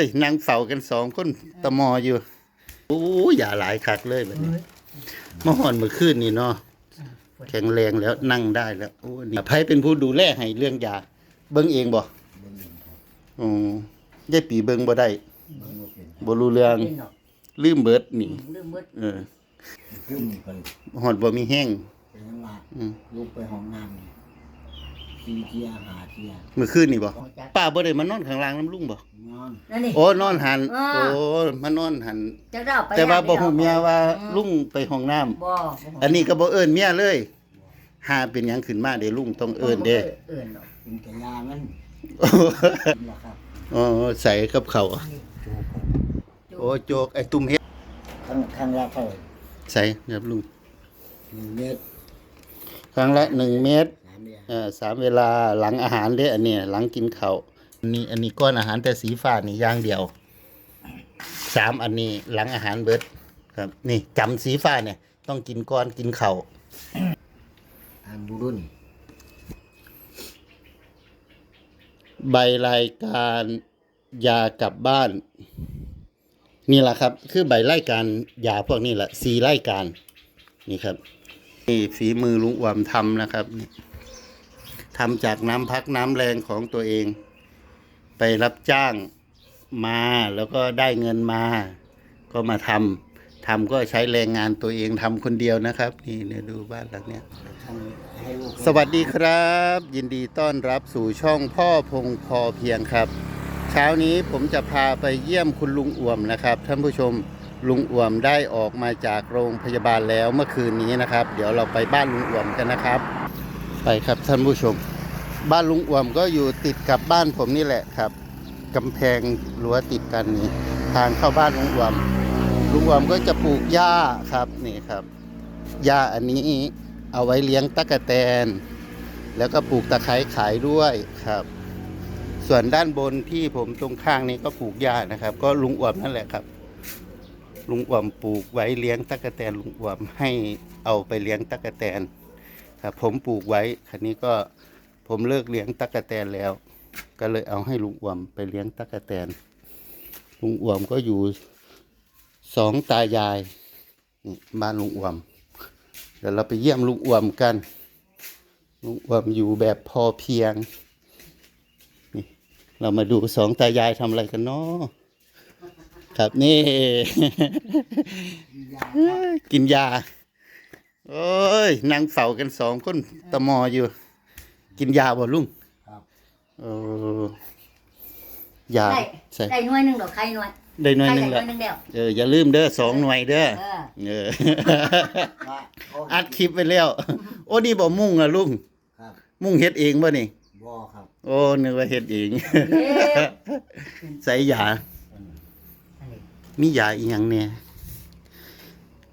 ยนั่งเฝ้ากันสองคนตะมออยู่โอ้ยอย่าหลายคักเลยแบบนี้เมื่อหอนเมื่อคืนนี่เนาะแข็งแรงแล้วนั่งได้แล้วโอ้นี่ไผเป็นผู้ดูแลให้เรื่องยา เบิ่งเองบ่อ๋อยายปีเบิ่งบ่ได้บ่รู้เรื่องเป็นหรอกลืมเบิดนี่ลืมหมดเออขึ้นนี่ไปหอดบ่มีแห้งเป็นยังว่าอืมลุกไปห้องน้ำนี่ ทีเทียหาเทียเมื่อคืนนี่บ่ของจักป้าบ่ได้มานอนข้างล่างน้ำลุงบ่นอนนั่นนี่ โอ้นอนหันอ่า โอ้มานอนหันจักเราไปแต่ว่าบ่ฮู้เมียว่าอืมลุงไปห้องน้ำบ่บ่อันนี้ก็บ่เอิ้นเมียเลยหาเป็นหยังขึ้นมาเด้ลุงต้องเอิ้นเด้เอิ้นหรอกเป็นกระยามันนี่แหละครับอ๋อใส่กับเขาวโจกโอ้โจกไอ้ตุ้มเฮ็ดครั้งครั้งละเท่าไหร่ใส่ครับลุงหนึ่งเมตรครั้งละ1เมตรสาม เดือนเอ่อสามเวลาหลังอาหารเด้อันเนี้ยหลังกินข้าวอันนี้อันนี้ก้อนอาหารแต่สีฟ้านี่อย่างเดียวสามอันนี้หลังอาหารเบิดครับ นี่จำสีฟ้าเนี่ย ต้องกินก้อนกินข้าวอ่านบุรุนใบรายการยากลับบ้าน นี่แหละครับ คือใบรายการยาพวกนี้แหละสีรายการ นี่ครับนี่ฝีมือลุงอวมทำนะครับนี่ ทำจากน้ำพักน้ำแรงของตัวเอง ไปรับจ้างมาแล้วก็ได้เงินมา ก็มาทำทำก็ใช้แรงงานตัวเองทำคนเดียวนะครับ นี่เนี่ยดูบ้านหลังเนี้ยสวัสดีครับ ยินดีต้อนรับสู่ช่องพ่อพงพอเพียงครับ เช้านี้ผมจะพาไปเยี่ยมคุณลุงอ่วมนะครับท่านผู้ชมลุงอ่วมได้ออกมาจากโรงพยาบาลแล้วเมื่อคืนนี้นะครับ เดี๋ยวเราไปบ้านลุงอ่วมกันนะครับ ไปครับท่านผู้ชม บ้านลุงอ่วมก็อยู่ติดกับบ้านผมนี่แหละครับกำแพงรั้วติดกันนี่ทางเข้าบ้านลุงอ่วมลุงอ่วมก็จะปลูกหญ้าครับนี่ครับหญ้าอันนี้เอาไว้เลี้ยงตั๊กแตน แล้วก็ปลูกตะไคร้ขายด้วยครับ ส่วนด้านบนที่ผมตรงข้างนี้ก็ปลูกหญ้านะครับ ก็ลุงอวมนั่นแหละครับ ลุงอวมปลูกไว้เลี้ยงตั๊กแตนลุงอวมให้เอาไปเลี้ยงตั๊กแตน ครับผมปลูกไว้คันนี้ก็ผมเลิกเลี้ยงตั๊กแตนแล้ว ก็เลยเอาให้ลุงอวมไปเลี้ยงตั๊กแตนลุงอวมก็อยู่สองตายายบ้านลุงอวมเดี๋ยวเราไปเยี่ยมลุงอวมกันลุงอวมอยู่แบบพอเพียงนี่เรามาดูสองตายายทำอะไรกันเนาะครับนี่ กินยา โอ้ยนั่งเฝ้ากันสองคนตะมออยู่ กินยาบ่ลุงครับ เออยาได้ใส่ได้หน่วยหนึงดอกไข่หน่วยได้หน่วยหนึงไข่แล้วได้หน่วยหนึงแล้วเอออย่าลืมเด้อสองหน่วยเด้อเออเออ ว่าเขาอัดคลิปไปแล้ว โอ้นี่บ่มุ่งอะลุงครับมุ่งเฮ็ดเองบ่นี่ บ่ครับโอ้นึกว่าเฮ็ดเอง เอ๊ะ ใส่ยาอันนี้มียาอีกอย่างเนี่ย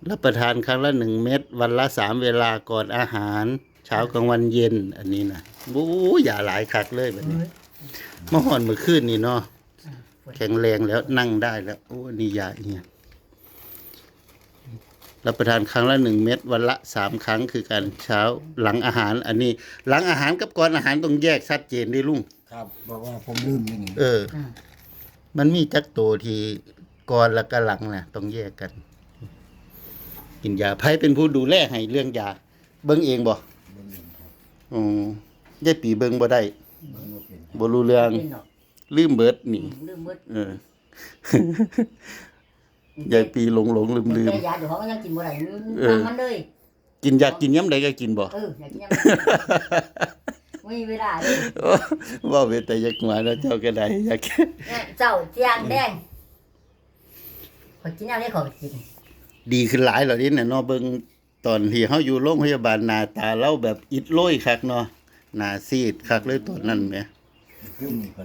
รับประทานครั้งละหนึ่งเม็ดวันละสามเวลาก่อนอาหาร เช้ากลางวันเย็น อันนี้นะโอ้ยยาหลายคักเลยแบบนี้เมื่อหอนเมื่อคืนนี่เนาะแข็งแรงแล้วนั่งได้แล้ว โอ้อันนี่ยาอีกอย่างรับประทานครั้งละหนึ่งเม็ดวันละสามครั้งคือการเช้าหลังอาหาร อันนี้ หลังอาหารกับก่อนอาหารต้องแยกชัดเจนด้วยลุงครับบอกว่าผมลืมไปนี่เอออืมมันมีจักตัวที่ก่อนแล้วก็หลังนะต้องแยกกัน กินยาไผเป็นผู้ดูแลให้เรื่องยา เบิ่งเองบ่บ่ลืมครับอืมยายปีเบิ่งบ่ได้เบิ่งบ่เป็นบ่รู้เรื่องเป็นหรอกลืมเบิดนี่ลืมหมดเออยายปีหลงหลงลืมลืม แต่ยาเดี๋ยวเขาก็ยังกินบ่ได้เออทำมันเลยกินยากินย้ำใดก็กินบ่เอออยากกินยังไม่มีเวลาเลยว่าเวแต่ยักมาแล้วเจ้าก็ได้อยาก เนี่ยเจ้าเจียงแดงขอยกินอะไรขอยกิน ดีขึ้นหลายเหล่านี้น่ะเนาะเบิ่งตอนที่เฮาอยู่โรงพยาบาลหน้าตาเราแบบอิดโรยคักเนาะหน้าซีดคักเลยตอนนั้นแหมขึ้นนี่ไป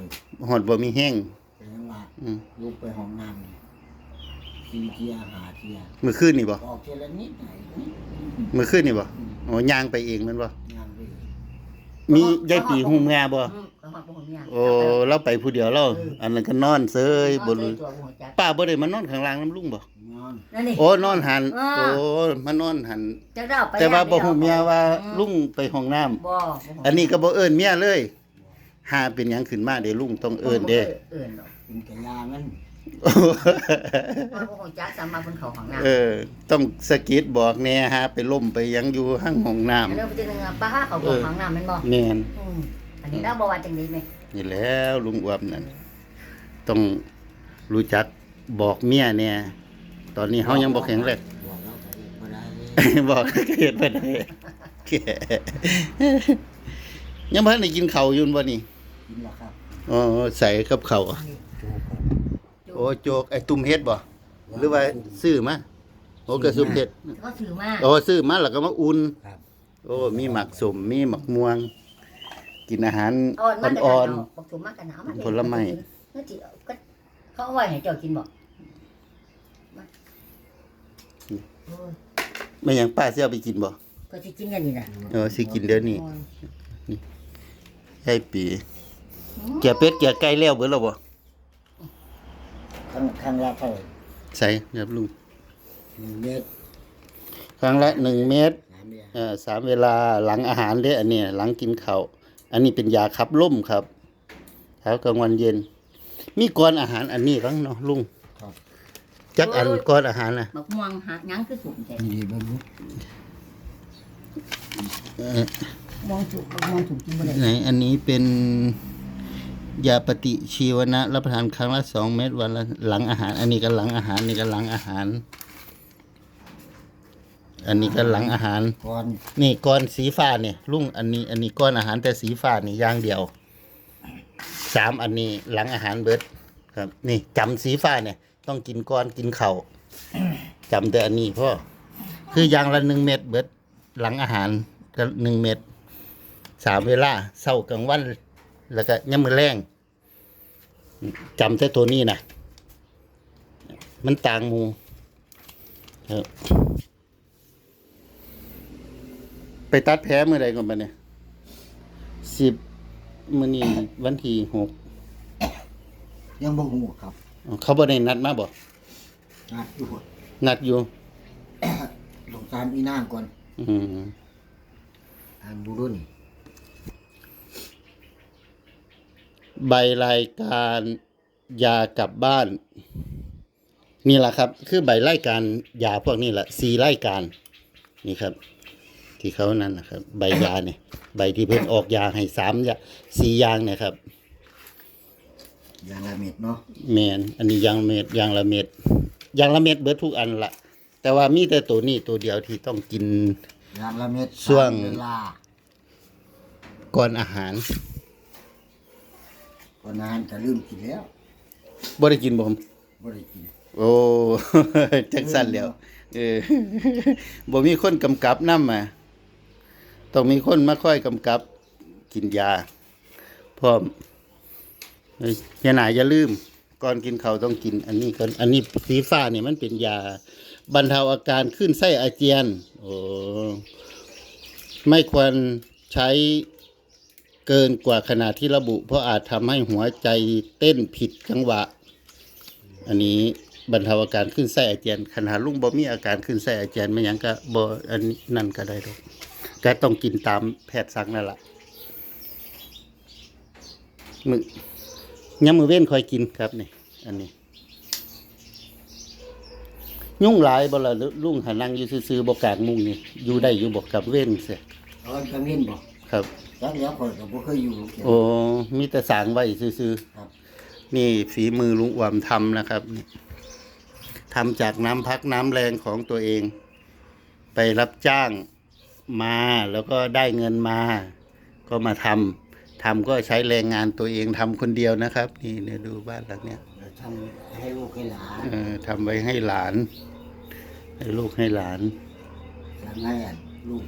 ฮอดบ่มีแห้งเป็นยังว่าอืมลุกไปห้องน้ำนี่ทีเทียหาเทียมื้อคืนนี่บ่ออกเทียละนิดหน่อยนิดมื้อคืนนี่บ่โอ้ย่างไปเองแม่นบ่งานไปมียายปีหูเมียบ่อืมก็ฮอดบ่ฮู้เมียโอ้เราไปผู้เดียวเรา อันนั้นก็นอนเซยบ่รู้ตัวบ่ฮู้จักป้าบ่ได้มานอนข้างล่างน้ำลุงบ่น อนนั่นนี่ โอ้นอนหันอ่า โอ้มานอนหัน จักเราไปแต่ว่าบ่ฮู้เมียว่าอืมลุงไปห้องน้ำบ่บ่ฮู้อันนี้ก็บ่เอิ้นเมียเลยหาเป็นหยังขึ้นมาเด้ลุงต้องเอิ้นเด้เอิ้นหรอกเป็นกระยามันพ่อก็คงจักสามมาบนเขาของน้ำเออ ต้องสะกิดบอกแน่ฮะไปล่มไปยังอยู่ห้างห้องน้อันนี้เป็นเนื้อปลาเขาของของน้ำแมันบ่ำแมนอืมอันนี้เราบอกว่าจังนี้ไหมนี่แหล้วลุงอวบนั่นต้องรู้จักบอกเมียเนี่ย ตอนนี้เฮายังบอกแข็งแรง บอกแล้วก็บ่ได้บอกก็เห็นไปได้แก่ยังพันได้กินข้าวอยุ่นบ่นี่กินแล้วครับอ๋อใส่กับข้าวโจครับโอ้โจกไอ้ตุ่มเฮ็ดบ่หรือว่าซื้อมาโอ้กระซุปเฮ็ดก็ถือมาโอ้ซื้อมาแล้วก็มาอุ่น ครับโอ้ มีหมักสม มีหมักม่วง กินอาหารอ่อนมากกันอ่อนบอกถูกมากกันหนาวผลไม้นั่นจิก็เขาเอาไว้ให้เจ้ากินบ่มาโอ้ย ๆ ไม่หยังป้าสิเอาไปกินบ่ก็สิกินกันนี่แหละเออสิกินเดี๋ยวนี้ให้ปีแกะเป็ดแกะไก่แล้วเบิดแล้วบ่ครั้งครั้งละเท่าไหร่ใส่ครับลุงหนึ่งเมตรครั้งละ1เมตรสามเดือนเอ่อสามเวลาหลังอาหารเด้ออันเนี้ยหลังกินข้าวอันนี้เป็นยาขับลมครับเช้ากลางวันเย็น มีก่อนอาหารอันนี้บ้างเนาะลุงครับ จักอันก่อนอาหารน่ะบักม่วงหักหยังคือสุกแท้นี่ดีบำรุงเอ่อม่วงสุกบักม่วงสุกกินบ่ได้ไหนอันนี้เป็นยาปฏิชีวนะรับประทานครั้งละสองเม็ดวันละหลังอาหาร อันนี้ก็หลังอาหารนี่ก็หลังอาหาร อันนี้ก็หลังอาหาร ก่อนนี่ก้อนสีฟ้าเนี่ยลุงอันนี้ อันนี้ก้อนอาหารแต่สีฟ้านี่อย่างเดียวสามอันนี้หลังอาหารเบิดครับ นี่จำสีฟ้าเนี่ย ต้องกินก้อนกินเข่าจำแต่อันนี้พ่อคืออย่างละหนึ่งเม็ดเบิดหลังอาหารก็หนึ่งเม็ดสามเวลาเช้ากลางวัน แล้วก็ยามมื้อแรงจำแต่ตัวนี้นะมันต่างมูไปตัดแผลเมื่อใดก่อนปเนี่ยสิบมื่อนี้วันที่หกยังบ่ฮู้ครับ เขาบ่ได้นัดมาบ่นัดอยู่นัดอยู่ลงการอีนางก่อน อืมอ่านบุรุนใบรายการยากลับบ้าน นี่แหละครับ คือใบรายการยาพวกนี้แหละสีรายการ นี่ครับ ที่เขานั่นนะครับ ใบยาเนี่ย ใบที่เพิ่นออกยาให้สามยาสี่อยางเนี่ยครับ ยาละเม็ดเนาะแมนอันนี้ยางเม็ดยางละเม็ดยางละเม็ดเบิดทุกอันละแต่ว่ามีแต่ตัวนี้ตัวเดียวที่ต้องกิน ยาละเม็ดช่วงสามเวลาก่อนอาหารก่อนอาหารก็ลืมกินแล้วบ่ได้กินบ่ผมบ่ได้กินโอ้ จังสั่นแล้วเออบ่มีคนกำกับนำมาต้องมีคนมาค่อยกำกับกินยาพร้อม เอ้ยอย่าหนาอย่าลืม ก่อนกินเขาต้องกิน อันนี้ก่อนอันนี้สีฟ้าเนี่ยมันเป็นยา บรรเทาอาการขึ้นไส้อาเจียนโอ้ไม่ควรใช้เกินกว่าขนาดที่ระบุ เพราะอาจทำให้หัวใจเต้นผิดจังหวะ อันนี้บรรเทาอาการขึ้นไส้อาเจียนขนาดลุงบ่มีอาการขึ้นไส้อาเจียนไม่ยังก็บ่อันน,นั่นก็ได้ดอกก็ต้องกินตามแพทย์สั่งนั่นแหละมึ ยามมือเว้นคอยกินครับนี่อันนี้ ยุ่งหลายบ่ล่ะลุงหานั่งอยู่ซื่อๆบ่กลางมุงนี่อยู่ได้อยู่บ่กับเว้นเสียตอนกลางเว้นบ่ครับจักแล้วข่อยก็บ่เคยอยู่โอ้มีแต่สางไว้ซื่อๆครับนี่ฝีมือลุงอวมทำนะครับนี่ทำจากน้ำพักน้ำแรงของตัวเอง ไปรับจ้างมาแล้วก็ได้เงินมา ก็มาทำ ทำก็ใช้แรงงานตัวเองทำคนเดียวนะครับ นี่เนี่ยดูบ้านหลังเนี้ยแล้วทำให้ลูกให้หลานเออทำไว้ให้หลาน ให้ลูกให้หลานแล้วไงอะลูก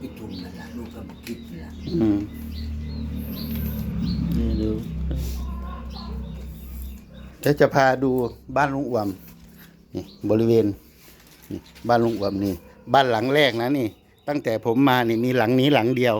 พี่ตุ่มนั่นล่ะลูกกับคิดนั่นล่ะอืมนี่ดูจะจะพาดูบ้านลุงอวมนี่บริเวณนี่บ้านลุงอวมนี่ บ้านหลังแรกนะนี่ ตั้งแต่ผมมานี่มีหลังนี้หลังเดียว